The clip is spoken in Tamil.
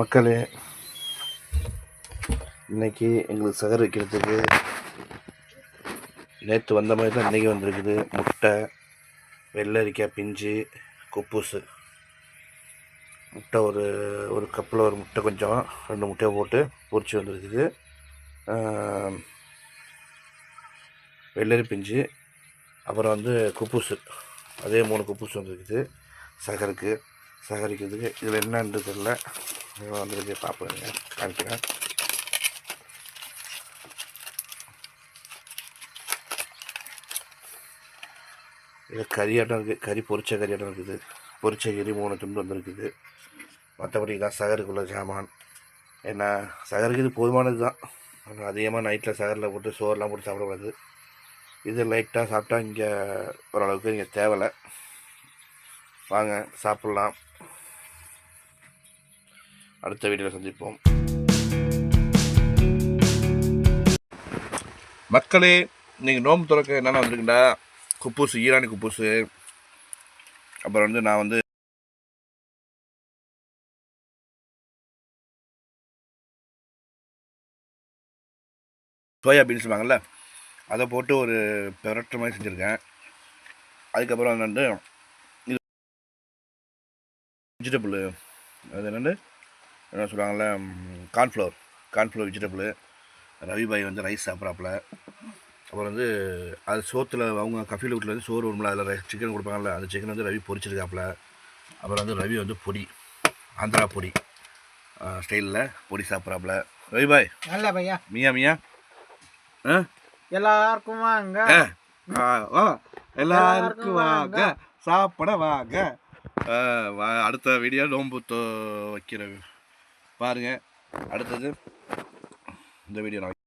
மக்களே இன்னைக்கு எங்களுக்கு சகர் வைக்கிறதுக்கு நேற்று வந்த மாதிரி தான் இன்றைக்கி வந்திருக்குது. முட்டை வெள்ளரிக்காய் பிஞ்சு குப்பூசு. முட்டை ஒரு ஒரு கப்பில் ஒரு முட்டை கொஞ்சம் ரெண்டு முட்டையை போட்டு பொறிச்சு வந்திருக்குது. வெள்ளரி பிஞ்சு அப்புறம் வந்து குப்பூசு. அதே மூணு குப்பூசு வந்துருக்குது சகருக்கு. சகரிக்கிறதுக்கு இதில் என்னன்றது தெரியல. இது வந்திருக்கு பார்ப்பேங்க காமிக்கிறேன். இது கறியாட்டம் இருக்குது கறி பொரிச்ச கறியாட்டம் இருக்குது? பொரிச்ச கறி மூணு துண்டு வந்திருக்குது. மற்றபடி இதான் சகருக்குள்ள சாமான். ஏன்னா சகருக்கு இது போதுமானது தான். ஆனால் அதிகமாக நைட்டில் சகரில் போட்டு சோறுலாம் போட்டு சாப்பிடக்கூடாது. இது லைட்டாக சாப்பிட்டா இங்கே ஓரளவுக்கு இங்கே தேவலை. வாங்க சாப்பிட்லாம். அடுத்த வீடியோவில் சந்திப்போம். மக்களே நீங்கள் நோம்பு துறக்க என்னென்ன வந்திருக்குண்டா குப்பூசு ஈரானி குப்பூசு. அப்புறம் வந்து நான் வந்து சோயா பீன்ஸ் வாங்கல. அதை போட்டு ஒரு பெரட்டு மாதிரி செஞ்சுருக்கேன். அதுக்கப்புறம் வந்து வெஜிடபிள். அது என்னென்னு என்ன சொல்லுவாங்கள்ல கார்ன்ஃப்ளவர் கார்ன்ஃப்ளவர் வெஜிடபிள் ரவி பாய் வந்து ரைஸ் சாப்பிட்றாப்புல. அப்புறம் வந்து அது சோத்தில் அவங்க கஃபீல் வீட்டில் வந்து சோறு வரும்ல அதில் சிக்கன் கொடுப்பாங்கல்ல அந்த சிக்கன் வந்து ரவி பொரிச்சிருக்காப்புல. அப்புறம் வந்து ரவி வந்து பொடி ஆந்திரா பொடி ஸ்டைலில் பொடி சாப்பிட்றாப்புல. ரவி பாய். நல்ல பையா மியா மியா. ஆ? எல்லாருக்கும் வாங்க. எல்லாருக்கும் வாங்க. சாப்பிட வாங்க. அடுத்த வீடியோ நோம்பு தோ வைக்கிற பாருங்கள் அடுத்தது இந்த வீடியோ நான்